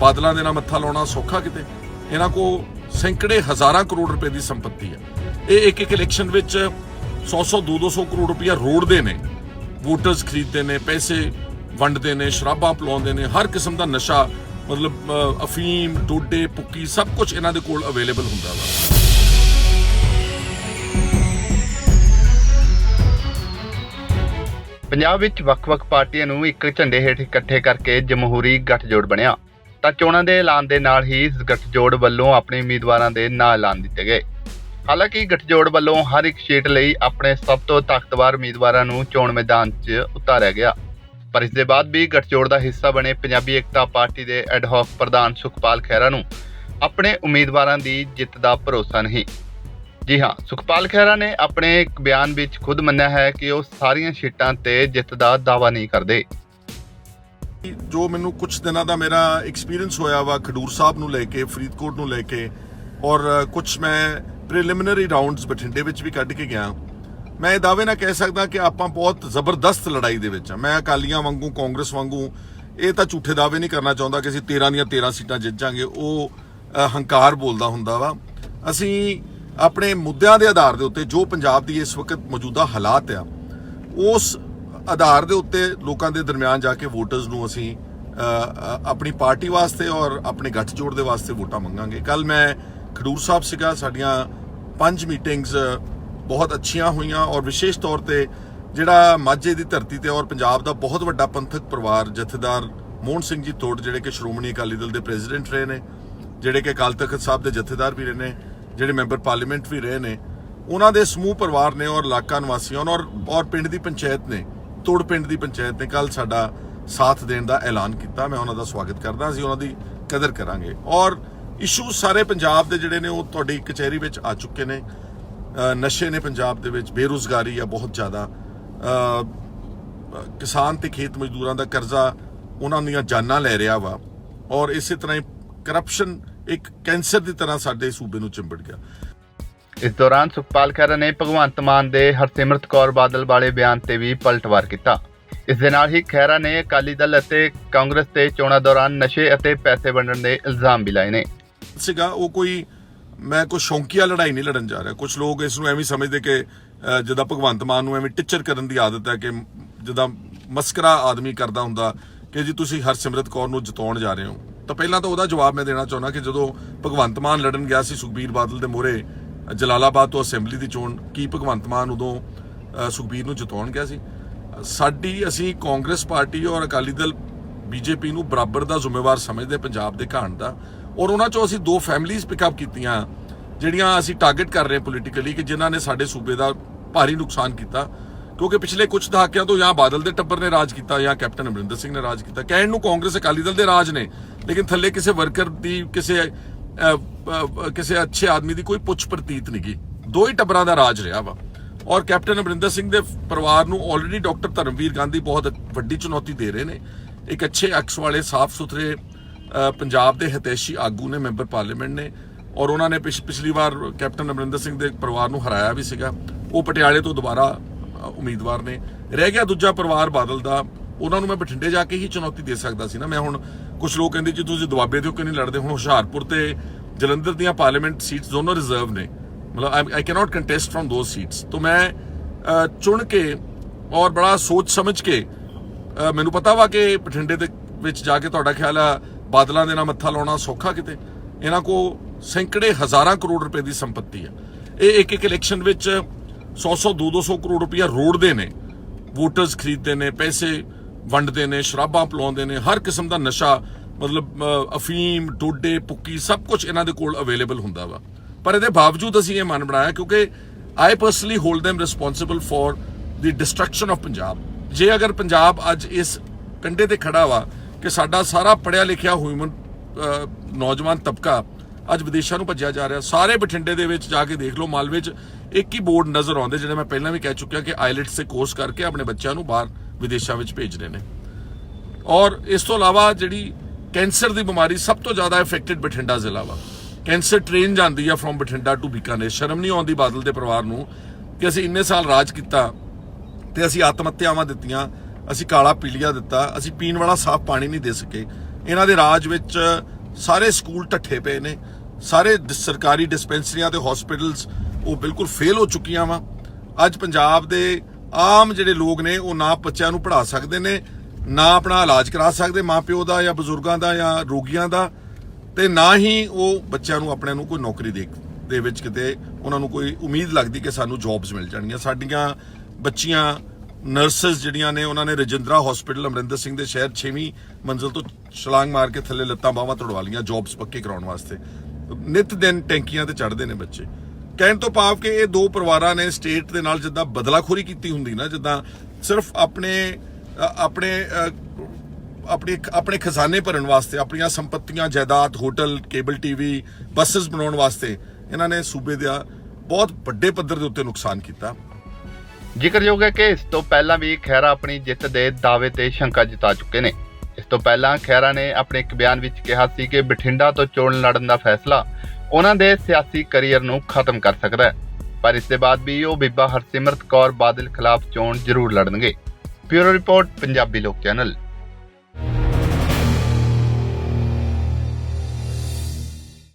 ਬਾਦਲਾਂ ਦੇ ਨਾਲ ਮੱਥਾ ਲਾਉਣਾ ਸੌਖਾ ਕਿਤੇ? ਇਹਨਾਂ ਕੋ ਸੈਂਕੜੇ ਹਜ਼ਾਰਾਂ ਕਰੋੜ ਰੁਪਏ ਦੀ ਸੰਪਤੀ ਹੈ। ਇਹ ਇੱਕ ਇੱਕ ਇਲੈਕਸ਼ਨ ਵਿੱਚ 100-100 200 ਕਰੋੜ ਰੁਪਇਆ ਰੋੜਦੇ ਨੇ। ਵੋਟਰਸ ਖਰੀਦਦੇ ਨੇ, ਪੈਸੇ ਵੰਡਦੇ ਨੇ, ਸ਼ਰਾਬਾਂ ਪਲਾਉਂਦੇ ਨੇ, ਹਰ ਕਿਸਮ ਦਾ ਨਸ਼ਾ, ਮਤਲਬ ਅਫੀਮ, ਡੋਡੇ ਪੁੱਕੀ ਸਭ ਕੁਝ ਇਹਨਾਂ ਦੇ ਕੋਲ ਅਵੇਲੇਬਲ ਹੁੰਦਾ ਵਾ। ਪੰਜਾਬ ਵਿੱਚ ਵੱਖ-ਵੱਖ ਪਾਰਟੀਆਂ ਨੂੰ ਇੱਕ ਝੰਡੇ ਹੇਠ ਇਕੱਠੇ ਕਰਕੇ ਜਮਹੂਰੀ ਗੱਠਜੋੜ ਬਣਿਆ। ਤਾਂ ਚੋਣਾਂ ਦੇ ਐਲਾਨ ਦੇ ਨਾਲ ਹੀ ਇਸ ਗੱਠਜੋੜ ਵੱਲੋਂ ਆਪਣੇ ਉਮੀਦਵਾਰਾਂ ਦੇ ਨਾਂ ਐਲਾਨ ਦਿੱਤੇ ਗਏ। ਹਾਲਾਂਕਿ ਗੱਠਜੋੜ ਵੱਲੋਂ ਹਰ ਇੱਕ ਸੀਟ ਲਈ ਆਪਣੇ ਸਭ ਤੋਂ ਤਾਕਤਵਰ ਉਮੀਦਵਾਰਾਂ ਨੂੰ ਚੋਣ ਮੈਦਾਨ 'ਚ ਉਤਾਰਿਆ ਗਿਆ। ਪਰ ਇਸ ਦੇ ਬਾਅਦ ਵੀ ਗੱਠਜੋੜ ਦਾ ਹਿੱਸਾ ਬਣੇ ਪੰਜਾਬੀ ਏਕਤਾ ਪਾਰਟੀ ਦੇ ਐਡਹੌਕ ਪ੍ਰਧਾਨ ਸੁਖਪਾਲ ਖਹਿਰਾ ਨੂੰ ਆਪਣੇ ਉਮੀਦਵਾਰਾਂ ਦੀ ਜਿੱਤ ਦਾ ਭਰੋਸਾ ਨਹੀਂ। ਜੀ ਹਾਂ, ਸੁਖਪਾਲ ਖਹਿਰਾ ਨੇ ਆਪਣੇ ਇੱਕ ਬਿਆਨ ਵਿੱਚ ਖੁਦ ਮੰਨਿਆ ਹੈ ਕਿ ਉਹ ਸਾਰੀਆਂ ਸੀਟਾਂ ਤੇ ਜਿੱਤ ਦਾ ਦਾਅਵਾ ਨਹੀਂ ਕਰਦੇ। ਜੋ ਮੈਨੂੰ ਕੁਝ ਦਿਨਾਂ ਦਾ ਮੇਰਾ ਐਕਸਪੀਰੀਅੰਸ ਹੋਇਆ ਵਾ ਖਡੂਰ ਸਾਹਿਬ ਨੂੰ ਲੈ ਕੇ, ਫਰੀਦਕੋਟ ਨੂੰ ਲੈ ਕੇ, ਔਰ ਕੁਝ ਮੈਂ ਪ੍ਰੀਲਿਮਿਨਰੀ ਰਾਉਂਡਸ ਬਠਿੰਡੇ ਵਿੱਚ ਵੀ ਕੱਢ ਕੇ ਗਿਆ। ਮੈਂ ਇਹ ਦਾਅਵੇ ਨਾਲ ਕਹਿ ਸਕਦਾ ਕਿ ਆਪਾਂ ਬਹੁਤ ਜ਼ਬਰਦਸਤ ਲੜਾਈ ਦੇ ਵਿੱਚ ਆ। ਮੈਂ ਅਕਾਲੀਆਂ ਵਾਂਗੂ, ਕਾਂਗਰਸ ਵਾਂਗੂ, ਇਹ ਤਾਂ ਝੂਠੇ ਦਾਅਵੇ ਨਹੀਂ ਕਰਨਾ ਚਾਹੁੰਦਾ ਕਿ ਅਸੀਂ 13 ਦੀਆਂ 13 ਸੀਟਾਂ ਜਿੱਤ ਜਾਾਂਗੇ। ਉਹ ਹੰਕਾਰ ਬੋਲਦਾ ਹੁੰਦਾ ਵਾ। ਅਸੀਂ ਆਪਣੇ ਮੁੱਦਿਆਂ ਦੇ ਆਧਾਰ ਦੇ ਉੱਤੇ ਜੋ ਪੰਜਾਬ ਦੀ ਇਸ ਵਕਤ ਮੌਜੂਦਾ ਹਾਲਾਤ ਆ, ਉਸ ਆਧਾਰ ਦੇ ਉੱਤੇ ਲੋਕਾਂ ਦੇ ਦਰਮਿਆਨ ਜਾ ਕੇ ਵੋਟਰਸ ਨੂੰ ਅਸੀਂ ਆਪਣੀ ਪਾਰਟੀ ਵਾਸਤੇ ਔਰ ਆਪਣੇ ਗੱਠਜੋੜ ਦੇ ਵਾਸਤੇ ਵੋਟਾਂ ਮੰਗਾਂਗੇ। ਕੱਲ ਮੈਂ ਖਡੂਰ ਸਾਹਿਬ ਸੀਗਾ, ਸਾਡੀਆਂ ਪੰਜ ਮੀਟਿੰਗਸ ਬਹੁਤ ਅੱਛੀਆਂ ਹੋਈਆਂ ਔਰ ਵਿਸ਼ੇਸ਼ ਤੌਰ ਤੇ ਜਿਹੜਾ ਮਾਝੇ ਦੀ ਧਰਤੀ ਤੇ ਔਰ ਪੰਜਾਬ ਦਾ ਬਹੁਤ ਵੱਡਾ ਪੰਥਕ ਪਰਿਵਾਰ, ਜਥੇਦਾਰ ਮੋਹਨ ਸਿੰਘ ਜੀ ਤੋੜ ਜਿਹੜੇ ਕਿ ਸ਼੍ਰੋਮਣੀ ਅਕਾਲੀ ਦਲ ਦੇ ਪ੍ਰੈਜ਼ੀਡੈਂਟ ਰਹੇ ਨੇ, ਜਿਹੜੇ ਕਿ ਅਕਾਲ ਤਖਤ ਸਾਹਿਬ ਦੇ ਜਥੇਦਾਰ ਵੀ ਰਹੇ ਨੇ, ਜਿਹੜੇ ਮੈਂਬਰ ਪਾਰਲੀਮੈਂਟ ਵੀ ਰਹੇ ਨੇ, ਉਹਨਾਂ ਦੇ ਸਮੂਹ ਪਰਿਵਾਰ ਨੇ ਔਰ ਇਲਾਕਾ ਨਿਵਾਸੀਆਂ ਨੇ ਔਰ ਔਰ ਪਿੰਡ ਦੀ ਪੰਚਾਇਤ ਨੇ ਤੋੜ ਪਿੰਡ ਦੀ ਪੰਚਾਇਤ ਨੇ ਕੱਲ ਸਾਡਾ ਸਾਥ ਦੇਣ ਦਾ ਐਲਾਨ ਕੀਤਾ। ਮੈਂ ਉਹਨਾਂ ਦਾ ਸਵਾਗਤ ਕਰਦਾ। ਅਸੀਂ ਉਹਨਾਂ ਦੀ ਕਦਰ ਕਰਾਂਗੇ। ਔਰ ਇਸ਼ੂ ਸਾਰੇ ਪੰਜਾਬ ਦੇ ਜਿਹੜੇ ਨੇ, ਉਹ ਤੁਹਾਡੀ ਕਚਹਿਰੀ ਵਿੱਚ ਆ ਚੁੱਕੇ ਨੇ। ਨਸ਼ੇ ਨੇ ਪੰਜਾਬ ਦੇ ਵਿੱਚ ਬੇਰੁਜ਼ਗਾਰੀ ਆ ਬਹੁਤ ਜ਼ਿਆਦਾ। ਕਿਸਾਨ ਤੇ ਖੇਤ ਮਜ਼ਦੂਰਾਂ ਦਾ ਕਰਜ਼ਾ ਉਹਨਾਂ ਦੀਆਂ ਜਾਨਾਂ ਲੈ ਰਿਹਾ ਵਾ। ਔਰ ਇਸੇ ਤਰ੍ਹਾਂ ਹੀ ਕਰਪਸ਼ਨ ਇੱਕ ਕੈਂਸਰ ਦੀ ਤਰ੍ਹਾਂ ਸਾਡੇ ਸੂਬੇ ਨੂੰ ਚਿੰਬੜ ਗਿਆ। ਇਸ ਦੌਰਾਨ ਸੁਖਪਾਲ ਖਹਿਰਾ ਨੇ ਭਗਵੰਤ ਮਾਨ ਦੇ ਹਰਸਿਮਰਤ ਕੌਰ ਬਾਦਲ ਵਾਲੇ ਬਿਆਨ ਤੇ ਵੀ ਪਲਟਵਾਰ ਕੀਤਾ। ਇਸ ਦੇ ਨਾਲ ਹੀ ਖਹਿਰਾ ਨੇ ਅਕਾਲੀ ਦਲ ਅਤੇ ਕਾਂਗਰਸ ਤੇ ਚੋਣਾਂ ਦੌਰਾਨ ਨਸ਼ੇ ਅਤੇ ਪੈਸੇ ਵੰਡਣ ਦੇ ਇਲਜ਼ਾਮ ਵੀ ਲਾਏ ਨੇ। ਸੀਗਾ, ਉਹ ਕੋਈ, ਮੈਂ ਕੋਈ ਸ਼ੌਂਕੀਆ ਲੜਾਈ ਨਹੀਂ ਲੜਨ ਜਾ ਰਿਹਾ। ਕੁਝ ਲੋਕ ਇਸ ਨੂੰ ਐਵੇਂ ਸਮਝਦੇ ਕਿ ਜਿੱਦਾਂ ਭਗਵੰਤ ਮਾਨ ਨੂੰ ਐਵੇਂ ਟਿੱਚਰ ਕਰਨ ਦੀ ਆਦਤ ਹੈ ਕਿ ਜਿੱਦਾਂ ਮਸਕਰਾ ਆਦਮੀ ਕਰਦਾ ਹੁੰਦਾ ਕਿ ਜੀ ਤੁਸੀਂ ਹਰਸਿਮਰਤ ਕੌਰ ਨੂੰ ਜਿਤਾਉਣ ਜਾ ਰਹੇ ਹੋ। ਤਾਂ ਪਹਿਲਾਂ ਤਾਂ ਉਹਦਾ ਜਵਾਬ ਮੈਂ ਦੇਣਾ ਚਾਹੁੰਦਾ ਕਿ ਜਦੋਂ ਭਗਵੰਤ ਮਾਨ ਲੜਨ ਗਿਆ ਸੀ ਸੁਖਬੀਰ ਬਾਦਲ ਦੇ ਮੋਹਰੇ ਜਲਾਲਾਬਾਦ ਤੋਂ ਅਸੈਂਬਲੀ ਦੀ ਚੋਣ, ਕੀ ਭਗਵੰਤ ਮਾਨ ਉਦੋਂ ਸੁਖਬੀਰ ਨੂੰ ਜਿਤਾਉਣ ਗਿਆ ਸੀ? ਸਾਡੀ, ਅਸੀਂ ਕਾਂਗਰਸ ਪਾਰਟੀ ਔਰ ਅਕਾਲੀ ਦਲ ਬੀਜੇਪੀ ਨੂੰ ਬਰਾਬਰ ਦਾ ਜ਼ਿੰਮੇਵਾਰ ਸਮਝਦੇ, ਪੰਜਾਬ ਦੇ ਘਾਣ ਦਾ। ਔਰ ਉਹਨਾਂ ਚੋਂ ਅਸੀਂ ਦੋ ਫੈਮਿਲੀਆਂ ਪਿਕਅਪ ਕੀਤੀਆਂ, ਜਿਹੜੀਆਂ ਅਸੀਂ ਟਾਰਗੇਟ ਕਰ ਰਹੇ ਪੋਲੀਟੀਕਲੀ ਕਿ ਜਿਨ੍ਹਾਂ ਨੇ ਸਾਡੇ ਸੂਬੇ ਦਾ ਭਾਰੀ ਨੁਕਸਾਨ ਕੀਤਾ। ਕਿਉਂਕਿ ਪਿਛਲੇ ਕੁਝ ਦਹਾਕਿਆਂ ਤੋਂ ਜਾਂ ਬਾਦਲ ਦੇ ਟੱਬਰ ਨੇ ਰਾਜ ਕੀਤਾ ਜਾਂ ਕੈਪਟਨ ਅਮਰਿੰਦਰ ਸਿੰਘ ਨੇ ਰਾਜ ਕੀਤਾ। ਕਹਿਣ ਨੂੰ ਕਾਂਗਰਸ ਅਕਾਲੀ ਦਲ ਦੇ ਰਾਜ ਨੇ, ਲੇਕਿਨ ਥੱਲੇ ਕਿਸੇ ਵਰਕਰ ਦੀ, ਕਿਸੇ ਕਿਸੇ ਅੱਛੇ ਆਦਮੀ ਦੀ ਕੋਈ ਪੁੱਛ ਪ੍ਰਤੀਤ ਨਹੀਂ ਗਈ ਦੋ ਹੀ ਟੱਬਰਾਂ ਦਾ ਰਾਜ ਰਿਹਾ ਵਾ। ਔਰ ਕੈਪਟਨ ਅਮਰਿੰਦਰ ਸਿੰਘ ਦੇ ਪਰਿਵਾਰ ਨੂੰ ਆਲਰੇਡੀ ਡਾਕਟਰ ਧਰਮਵੀਰ ਗਾਂਧੀ ਬਹੁਤ ਵੱਡੀ ਚੁਣੌਤੀ ਦੇ ਰਹੇ ਨੇ। ਇੱਕ ਅੱਛੇ ਅਕਸ ਵਾਲੇ ਸਾਫ਼ ਸੁਥਰੇ ਪੰਜਾਬ ਦੇ ਹਿਤੈਸ਼ੀ ਆਗੂ ਨੇ, ਮੈਂਬਰ ਪਾਰਲੀਮੈਂਟ ਨੇ। ਔਰ ਉਹਨਾਂ ਨੇ ਪਿਛ- ਪਿਛਲੀ ਵਾਰ ਕੈਪਟਨ ਅਮਰਿੰਦਰ ਸਿੰਘ ਦੇ ਪਰਿਵਾਰ ਨੂੰ ਹਰਾਇਆ ਵੀ ਸੀਗਾ। ਉਹ ਪਟਿਆਲੇ ਤੋਂ ਦੁਬਾਰਾ ਉਮੀਦਵਾਰ ਨੇ। ਰਹਿ ਗਿਆ ਦੂਜਾ ਪਰਿਵਾਰ ਬਾਦਲ ਦਾ। ਉਹਨਾਂ ਨੂੰ ਮੈਂ ਬਠਿੰਡੇ ਜਾ ਕੇ ਹੀ ਚੁਣੌਤੀ ਦੇ ਸਕਦਾ ਸੀ ਨਾ। ਮੈਂ ਹੁਣ ਕੁਝ ਲੋਕ ਕਹਿੰਦੇ ਜੀ, ਤੁਸੀਂ ਦੁਆਬੇ ਦੇ ਹੋ ਕਿ ਨਹੀਂ ਲੜਦੇ? ਹੁਣ ਹੁਸ਼ਿਆਰਪੁਰ ਤੇ ਜਲੰਧਰ ਦੀਆਂ ਪਾਰਲੀਮੈਂਟ ਸੀਟਸ ਦੋਨੋਂ ਰਿਜ਼ਰਵ ਨੇ। ਮਤਲਬ I cannot contest from those seats ਤੋਂ ਮੈਂ ਚੁਣ ਕੇ ਔਰ ਬੜਾ ਸੋਚ ਸਮਝ ਕੇ ਮੈਨੂੰ ਪਤਾ ਵਾ ਕਿ ਬਠਿੰਡੇ ਦੇ ਵਿੱਚ ਜਾ ਕੇ ਤੁਹਾਡਾ ਖਿਆਲ ਆ, ਬਾਦਲਾਂ ਦੇ ਨਾਲ ਮੱਥਾ ਲਾਉਣਾ ਸੌਖਾ ਕਿਤੇ? ਇਹਨਾਂ ਕੋ ਸੈਂਕੜੇ ਹਜ਼ਾਰਾਂ ਕਰੋੜ ਰੁਪਏ ਦੀ ਸੰਪਤੀ ਆ। ਇਹ ਇੱਕ ਇੱਕ ਇਲੈਕਸ਼ਨ ਵਿੱਚ 100-100 200 ਕਰੋੜ ਰੁਪਇਆ ਰੋੜਦੇ ਨੇ। ਵੋਟਰਸ ਖਰੀਦਦੇ ਨੇ, ਪੈਸੇ ਵੰਡਦੇ ਨੇ, ਸ਼ਰਾਬਾਂ ਪਲਾਉਂਦੇ ਨੇ, ਹਰ ਕਿਸਮ ਦਾ ਨਸ਼ਾ, ਮਤਲਬ ਅਫੀਮ, ਡੋਡੇ ਪੁੱਕੀ ਸਭ ਕੁਝ ਇਹਨਾਂ ਦੇ ਕੋਲ ਅਵੇਲੇਬਲ ਹੁੰਦਾ ਵਾ। ਪਰ ਇਹਦੇ ਬਾਵਜੂਦ ਅਸੀਂ ਇਹ ਮਨ ਬਣਾਇਆ ਕਿਉਂਕਿ I personally hold them responsible for the destruction of Punjab ਜੇ ਅਗਰ ਪੰਜਾਬ ਅੱਜ ਇਸ ਕੰਡੇ ਤੇ ਖੜਾ ਵਾ ਕਿ ਸਾਡਾ ਸਾਰਾ ਪੜਿਆ ਲਿਖਿਆ ਹਿਊਮਨ ਨੌਜਵਾਨ ਤਬਕਾ ਅੱਜ ਵਿਦੇਸ਼ਾਂ ਨੂੰ ਭੱਜਿਆ ਜਾ ਰਿਹਾ, ਸਾਰੇ ਬਠਿੰਡੇ ਦੇ ਵਿੱਚ ਜਾ ਕੇ ਦੇਖ ਲਓ ਮਾਲਵੇ 'ਚ ਇੱਕ ਹੀ ਬੋਰਡ ਨਜ਼ਰ ਆਉਂਦੇ ਜਿਹੜੇ ਮੈਂ ਪਹਿਲਾਂ ਵੀ ਕਹਿ ਚੁੱਕਿਆ ਕਿ ਆਈਲੈਟਸ ਦੇ ਕੋਰਸ ਕਰਕੇ ਆਪਣੇ ਬੱਚਿਆਂ ਨੂੰ ਬਾਹਰ ਵਿਦੇਸ਼ਾਂ ਵਿੱਚ ਭੇਜ ਰਹੇ ਨੇ। ਔਰ ਇਸ ਤੋਂ ਇਲਾਵਾ ਜਿਹੜੀ ਕੈਂਸਰ ਦੀ ਬਿਮਾਰੀ ਸਭ ਤੋਂ ਜ਼ਿਆਦਾ ਇਫੈਕਟਡ ਬਠਿੰਡਾ ਜ਼ਿਲ੍ਹਾ ਵਾ। ਕੈਂਸਰ ਟ੍ਰੇਨ ਜਾਂਦੀ ਆ ਫਰੋਮ ਬਠਿੰਡਾ ਟੂ ਬੀਕਾਨੇਰ। ਸ਼ਰਮ ਨਹੀਂ ਆਉਂਦੀ ਬਾਦਲ ਦੇ ਪਰਿਵਾਰ ਨੂੰ ਕਿ ਅਸੀਂ ਇੰਨੇ ਸਾਲ ਰਾਜ ਕੀਤਾ ਤੇ ਅਸੀਂ ਆਤਮ ਹੱਤਿਆਵਾਂ ਦਿੱਤੀਆਂ, ਅਸੀਂ ਕਾਲਾ ਪੀਲੀਆ ਦਿੱਤਾ, ਅਸੀਂ ਪੀਣ ਵਾਲਾ ਸਾਫ਼ ਪਾਣੀ ਨਹੀਂ ਦੇ ਸਕੇ। ਇਹਨਾਂ ਦੇ ਰਾਜ ਵਿੱਚ ਸਾਰੇ ਸਕੂਲ ਢੱਠੇ ਪਏ ਨੇ। ਸਾਰੇ ਸਰਕਾਰੀ ਡਿਸਪੈਂਸਰੀਆਂ ਤੇ ਹਸਪੀਟਲਸ ਉਹ ਬਿਲਕੁਲ ਫੇਲ ਹੋ ਚੁੱਕੀਆਂ ਵਾ। ਅੱਜ ਪੰਜਾਬ ਦੇ ਆਮ ਜਿਹੜੇ ਲੋਕ ਨੇ, ਉਹ ਨਾ ਬੱਚਿਆਂ ਨੂੰ ਪੜ੍ਹਾ ਸਕਦੇ ਨੇ, ਨਾ ਆਪਣਾ ਇਲਾਜ ਕਰਾ ਸਕਦੇ, ਮਾਪਿਓ ਦਾ ਜਾਂ ਬਜ਼ੁਰਗਾਂ ਦਾ ਜਾਂ ਰੋਗੀਆਂ ਦਾ, ਤੇ ਨਾ ਹੀ ਉਹ ਬੱਚਿਆਂ ਨੂੰ ਆਪਣੇ ਨੂੰ ਕੋਈ ਨੌਕਰੀ ਦੇ ਦੇ ਵਿੱਚ ਕਿਤੇ ਉਹਨਾਂ ਨੂੰ ਕੋਈ ਉਮੀਦ ਲੱਗਦੀ ਕਿ ਸਾਨੂੰ ਜੌਬਸ ਮਿਲ ਜਾਣਗੀਆਂ। ਸਾਡੀਆਂ ਬੱਚੀਆਂ, ਨਰਸਸ ਜਿਹੜੀਆਂ ਨੇ, ਉਹਨਾਂ ਨੇ ਰਜਿੰਦਰਾ ਹਸਪੀਟਲ, ਅਮਰਿੰਦਰ ਸਿੰਘ ਦੇ ਸ਼ਹਿਰ 6ਵੀਂ ਮੰਜ਼ਲ ਤੋਂ ਛਲਾਂਗ ਮਾਰ ਕੇ ਥੱਲੇ ਲੱਤਾਂ ਬਾਹਾਂ ਤੜਵਾ ਲੀਆਂ ਜੌਬਸ ਪੱਕੇ ਕਰਾਉਣ ਵਾਸਤੇ। ਨਿਤ ਦਿਨ ਟੈਂਕੀਆਂ ਤੇ ਚੜ੍ਹਦੇ ਨੇ ਬੱਚੇ। ਕਹਿਣ ਤੋਂ ਭਾਵ ਕਿ ਇਹ ਦੋ ਪਰਿਵਾਰਾਂ ਨੇ ਸਟੇਟ ਦੇ ਨਾਲ ਜਿੱਦਾਂ ਬਦਲਾਖੋਰੀ ਕੀਤੀ ਹੁੰਦੀ ਨਾ, ਜਿੱਦਾਂ ਸਿਰਫ ਆਪਣੇ ਆਪਣੇ ਆਪਣੇ ਆਪਣੇ ਖਜ਼ਾਨੇ ਭਰਨ ਵਾਸਤੇ, ਆਪਣੀਆਂ ਸੰਪਤੀਆਂ, ਜਾਇਦਾਦ, ਹੋਟਲ, ਕੇਬਲ ਟੀਵੀ ਬੱਸਸ ਬਣਾਉਣ ਵਾਸਤੇ ਇਹਨਾਂ ਨੇ ਸੂਬੇ ਦਾ ਬਹੁਤ ਵੱਡੇ ਪੱਧਰ ਦੇ ਉੱਤੇ ਨੁਕਸਾਨ ਕੀਤਾ। ਜ਼ਿਕਰਯੋਗ ਹੈ ਕਿ ਇਸ ਤੋਂ ਪਹਿਲਾਂ ਵੀ ਖਹਿਰਾ ਆਪਣੀ ਜਿੱਤ ਦੇ ਦਾਅਵੇ ਤੇ ਸ਼ੰਕਾ ਜਤਾ ਚੁੱਕੇ ਨੇ। ਇਸ ਤੋਂ ਪਹਿਲਾਂ ਖਹਿਰਾ ਨੇ ਆਪਣੇ ਇੱਕ ਬਿਆਨ ਵਿੱਚ ਕਿਹਾ ਸੀ ਕਿ ਬਠਿੰਡਾ ਤੋਂ ਚੋਣ ਲੜਨ ਦਾ ਫੈਸਲਾ ਉਹਨਾਂ ਦੇ ਸਿਆਸੀ ਕੈਰੀਅਰ ਨੂੰ ਖਤਮ ਕਰ ਸਕਦਾ ਹੈ। ਪਰ ਇਸ ਦੇ ਬਾਅਦ ਵੀ ਉਹ ਬੀਬਾ ਹਰਸਿਮਰਤ ਕੌਰ ਬਾਦਲ ਖਿਲਾਫ ਚੋਣ ਜ਼ਰੂਰ ਲੜਨਗੇ। ਬਿਊਰੋ ਰਿਪੋਰਟ, ਪੰਜਾਬੀ ਲੋਕ ਚੈਨਲ।